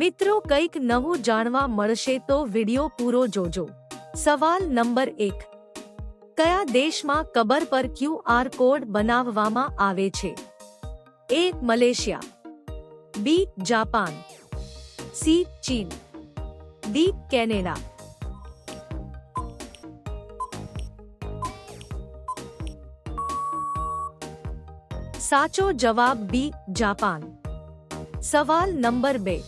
मित्रो कइक नवो जानवा मरशे तो वीडियो पूरो जोजो सवाल नंबर 1 કયા દેશ માં કબર પર ક્યુઆર કોડ બનાવવામાં આવે છે A Malaysia B Japan C ચીન ડી કેનેડા સાચો જવાબ બી જાપાન સવાલ નંબર 2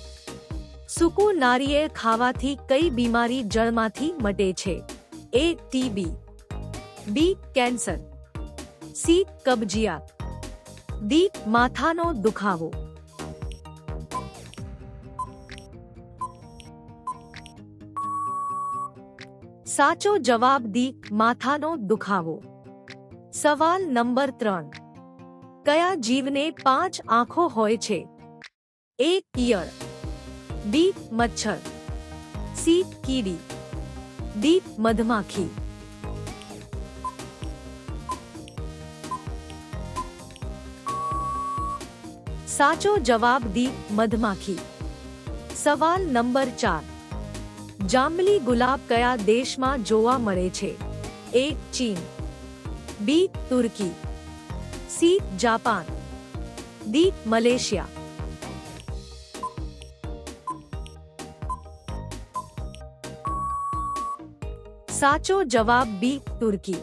સૂકું નારિયેળ ખાવાથી કઈ બીમારી જળમાંથી મટે છે A TB B cancer C કબજિયાત ડી માથાનો દુખાવો સાચો જવાબ દી માથાનો દુખાવો સવાલ નંબર ત્રણ કયા જીવને પાંચ આંખો હોય છે એક ઇયળ बी मच्छर सी कीड़ी डी मधुमाखी साचो जवाब दी मधुमाखी सवाल नंबर चार जामली गुलाब कया देश मा जोवा मरे छे ए चीन बी तुर्की सी जापान डी मलेशिया साचो जवाब बी तुर्की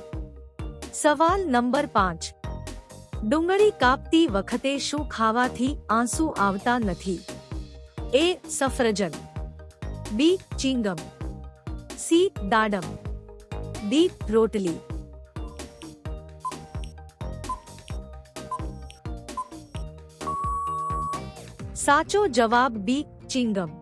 सवाल नंबर पाँच डूंगी कापती वखते शु खावा थी आंसू आवता नथी ए सफरजन बी चिंगम सी दाडम डी रोटली साचो जवाब बी चिंगम